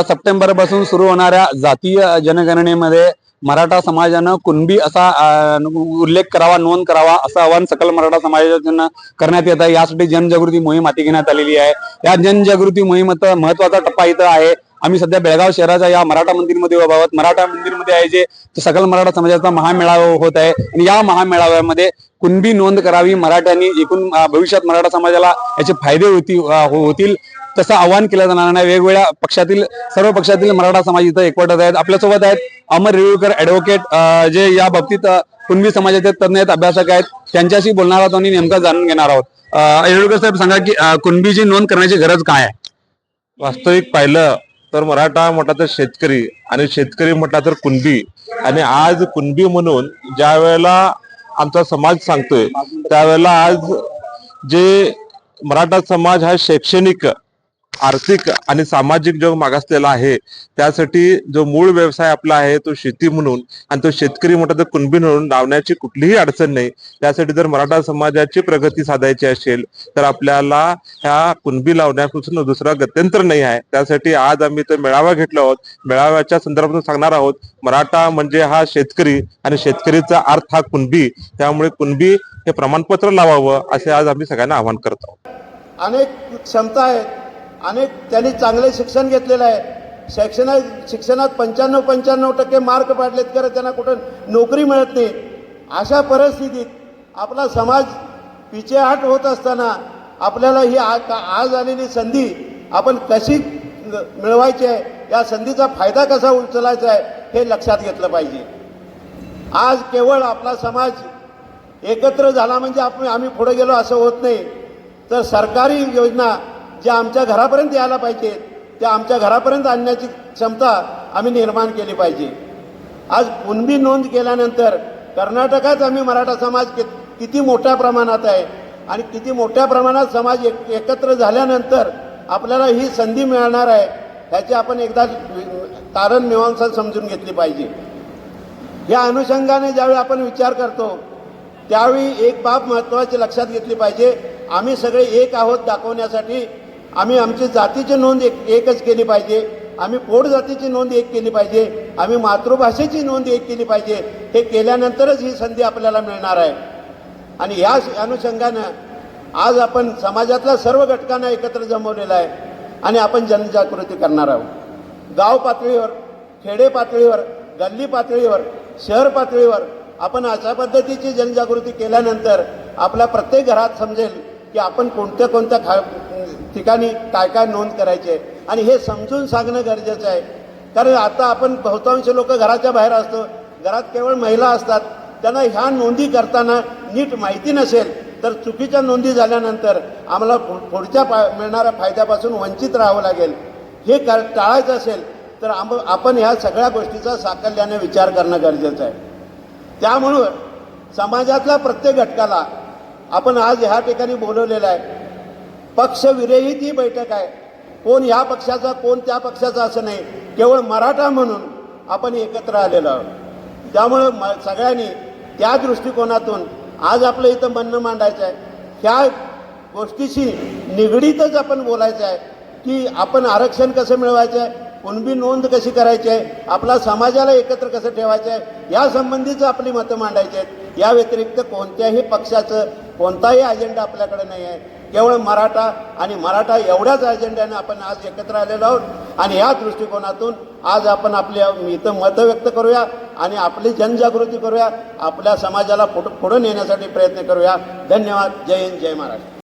सप्टेंबरपासून सुरू होणाऱ्या जातीय जनगणनेमध्ये मराठा समाजानं कुणबी असा उल्लेख करावा नोंद करावा असं आवाहन सकल मराठा समाजाच्या करण्यात येत आहे. यासाठी जनजागृती मोहीम हाती घेण्यात आलेली आहे. या जनजागृती मोहिमेचा महत्त्वाचा टप्पा इथं आहे. आम्ही सध्या बेळगाव शहराच्या या मराठा मंदिरमध्ये उभा आहोत. मराठा मंदिरमध्ये आहे जे सकल मराठा समाजाचा महामेळावा होत आहे. आणि या महामेळाव्यामध्ये कुणबी नोंद करावी मराठ्यांनी एकूण भविष्यात मराठा समाजाला याचे फायदे होती हो, होतील तसं आवाहन केलं जाणार नाही. वेगवेगळ्या पक्षातील सर्व पक्षातील मराठा समाज इथं एकवटत आहेत. आपल्यासोबत आहेत अमर रेळूकर ऍडव्होकेट जे या बाबतीत कुणबी समाजाचे तज्ञ आहेत अभ्यासक आहेत. त्यांच्याशी बोलणार आहोत आणि नेमकं जाणून घेणार आहोत. अ, रेळूकर साहेब सांगा की कुणबीची नोंद करण्याची गरज काय आहे? वास्तविक पाहिलं तर मराठा म्हटला तर शेतकरी आणि शेतकरी म्हटला तर कुणबी आणि आज कुणबी म्हणून ज्या वेळेला आमचा समाज सांगतोय त्यावेळेला आज जे मराठा समाज हा शैक्षणिक आर्थिक आणि सामाजिक जो मागासलेला आहे त्यासाठी जो मूळ व्यवसाय आपला आहे तो शेती म्हणून आणि तो शेतकरी म्हटलं तर कुणबी म्हणून लावण्याची कुठलीही अडचण नाही. त्यासाठी जर मराठा समाजाची प्रगती साधायची असेल तर आपल्याला ह्या कुणबी लावण्यापासून दुसरा गत्यंतर नाही आहे. त्यासाठी आज आम्ही तो मेळावा घेतला आहोत. मेळाव्याच्या संदर्भातून सांगणार आहोत मराठा म्हणजे हा शेतकरी आणि शेतकरीचा अर्थ हा कुणबी. त्यामुळे कुणबी हे प्रमाणपत्र लावावं असे आज आम्ही सगळ्यांना आवाहन करत आहोत. अनेक क्षमता आहेत. अनेक त्यांनी चांगले शिक्षण घेतलेलं आहे. शैक्षणिक शिक्षणात पंच्याण्णव पंच्याण्णव टक्के मार्क पाडलेत खरं त्यांना कुठं नोकरी मिळत नाही. अशा परिस्थितीत आपला समाज पिछेहाट होत असताना आपल्याला ही आ- का- आज आलेली संधी आपण कशी मिळवायची आहे या संधीचा फायदा कसा उचलायचा आहे हे लक्षात घेतलं पाहिजे. आज केवळ आपला समाज एकत्र झाला म्हणजे आपण आम्ही पुढे गेलो असं होत नाही. तर सरकारी योजना ज्या आमच्या घरापर्यंत यायला पाहिजेत त्या आमच्या घरापर्यंत आणण्याची क्षमता आम्ही निर्माण केली पाहिजे. आज कुणबी नोंद केल्यानंतर कर्नाटकात आम्ही मराठा समाज कि किती मोठ्या प्रमाणात आहे आणि किती मोठ्या प्रमाणात समाज एक एकत्र झाल्यानंतर आपल्याला ही संधी मिळणार आहे ह्याची आपण एकदा कारण मीमांसा समजून घेतली पाहिजे. या अनुषंगाने ज्यावेळी आपण विचार करतो त्यावेळी एक बाब महत्त्वाची लक्षात घेतली पाहिजे. आम्ही सगळे एक आहोत दाखवण्यासाठी. आम्ही आमची जातीची नोंद एक एकच केली पाहिजे. आम्ही पोट जातीची नोंद एक केली पाहिजे. आम्ही मातृभाषेची नोंद एक केली पाहिजे. हे केल्यानंतरच ही संधी आपल्याला मिळणार आहे. आणि या अनुषंगानं आज आपण समाजातल्या सर्व घटकांना एकत्र जमवलेला आहे. आणि आपण जनजागृती करणार आहोत. गाव पातळीवर खेडे पातळीवर गल्ली पातळीवर शहर पातळीवर आपण अशा पद्धतीची जनजागृती केल्यानंतर आपल्या प्रत्येक घरात समजेल की आपण कोणत्या कोणत्या खा ठिकाणी काय काय नोंद करायची आहे. आणि हे समजून सांगणं गरजेचं आहे. कारण आता आपण बहुतांश लोक घराच्या बाहेर असतो. घरात केवळ महिला असतात. त्यांना ह्या नोंदी करताना नीट माहिती नसेल तर चुकीच्या नोंदी झाल्यानंतर आम्हाला पु- पुढच्या पा मिळणाऱ्या फायद्यापासून वंचित राहावं लागेल. हे कर टाळायचं असेल तर आम आपण ह्या सगळ्या गोष्टीचा साकल्याने विचार करणं गरजेचं आहे. त्यामुळं समाजातल्या प्रत्येक घटकाला आपण आज ह्या ठिकाणी बोलवलेलं आहे. पक्षविरहित ही बैठक आहे. कोण ह्या पक्षाचा कोण त्या पक्षाचा असं नाही. केवळ मराठा म्हणून आपण एकत्र आलेलो आहोत. त्यामुळं म सगळ्यांनी त्या दृष्टिकोनातून आज आपलं इथं म्हणणं मांडायचं आहे. ह्या गोष्टीशी निगडीतच आपण बोलायचं आहे की आपण आरक्षण कसं मिळवायचं आहे? कुणबी नोंद कशी करायची आहे? आपला समाजाला एकत्र कसं ठेवायचं आहे? या संबंधीच आपली मतं मांडायची आहेत. या व्यतिरिक्त कोणत्याही पक्षाचं कोणताही अजेंडा आपल्याकडे नाही आहे. केवळ मराठा आणि मराठा एवढ्याच अजेंड्याने आपण आज एकत्र आलेलो आहोत. आणि या दृष्टिकोनातून आज आपण आपल्या इथं मतं व्यक्त करूया आणि आपली जनजागृती करूया. आपल्या समाजाला पुढं पुढं नेण्यासाठी प्रयत्न करूया. धन्यवाद. जय हिंद जय महाराष्ट्र.